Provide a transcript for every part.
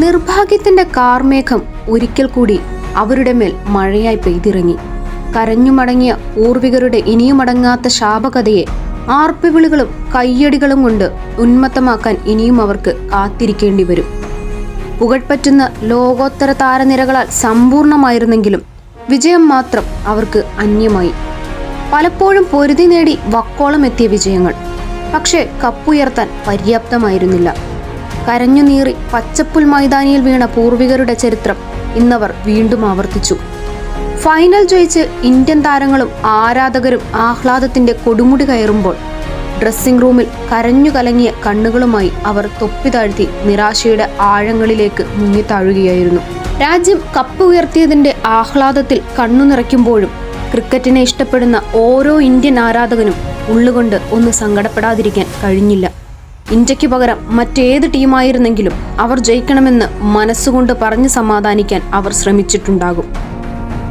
നിർഭാഗ്യത്തിന്റെ കാർമേഘം ഒരിക്കൽ കൂടി അവരുടെ മേൽ മഴയായി പെയ്തിറങ്ങി. കരഞ്ഞുമടങ്ങിയ പൂർവികരുടെ ഇനിയുമടങ്ങാത്ത ശാപകഥയെ ആർപ്പിവിളികളും കയ്യടികളും കൊണ്ട് ഉന്മത്തമാക്കാൻ ഇനിയും അവർക്ക് കാത്തിരിക്കേണ്ടി വരും പുകഴ്പറ്റുന്ന ലോകോത്തര താരനിരകളാൽ സമ്പൂർണമായിരുന്നെങ്കിലും വിജയം മാത്രം അവർക്ക് അന്യമായി. പലപ്പോഴും പൊരുതി നേടി വക്കോളം എത്തിയ വിജയങ്ങൾ. പക്ഷേ കപ്പുയർത്താൻ പര്യാപ്തമായിരുന്നില്ല. കരഞ്ഞു നീറി പച്ചപ്പുൽ മൈതാനിയിൽ വീണ പൂർവികരുടെ ചരിത്രം ഇന്നവർ വീണ്ടും ആവർത്തിച്ചു. ഫൈനൽ ജയിച്ച് ഇന്ത്യൻ താരങ്ങളും ആരാധകരും ആഹ്ലാദത്തിന്റെ കൊടുമുടി കയറുമ്പോൾ ഡ്രസ്സിംഗ് റൂമിൽ കരഞ്ഞു കലങ്ങിയ കണ്ണുകളുമായി അവർ തൊപ്പി താഴ്ത്തി നിരാശയുടെ ആഴങ്ങളിലേക്ക് മുങ്ങിത്താഴുകയായിരുന്നു. രാജ്യം കപ്പ് ഉയർത്തിയതിന്റെ ആഹ്ലാദത്തിൽ കണ്ണു നിറയ്ക്കുമ്പോഴും ക്രിക്കറ്റിനെ ഇഷ്ടപ്പെടുന്ന ഓരോ ഇന്ത്യൻ ആരാധകനും ഉള്ളുകൊണ്ട് ഒന്ന് സങ്കടപ്പെടാതിരിക്കാൻ കഴിഞ്ഞില്ല. ഇന്ത്യയ്ക്ക് പകരം മറ്റേത് ടീമായിരുന്നെങ്കിലും അവർ ജയിക്കണമെന്ന് മനസ്സുകൊണ്ട് പറഞ്ഞു സമാധാനിക്കാൻ അവർ ശ്രമിച്ചിട്ടുണ്ടാകും.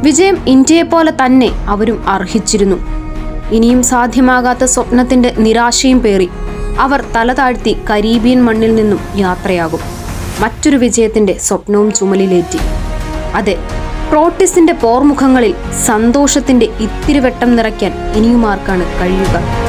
വിജയം ഇന്ത്യയെപ്പോലെ തന്നെ അവരും അർഹിച്ചിരുന്നു. ഇനിയും സാധ്യമാകാത്ത സ്വപ്നത്തിന്റെ നിരാശയും പേറി അവർ തല താഴ്ത്തി കരീബിയൻ മണ്ണിൽ നിന്നും യാത്രയാകും. മറ്റൊരു വിജയത്തിന്റെ സ്വപ്നവും ചുമലിലേറ്റി. അതെ പ്രോട്ടിസിന്റെ പോർമുഖങ്ങളിൽ സന്തോഷത്തിന്റെ ഇത്തിരി വെട്ടം നിറയ്ക്കാൻ ഇനിയുമാർക്കാണ് കഴിയുക.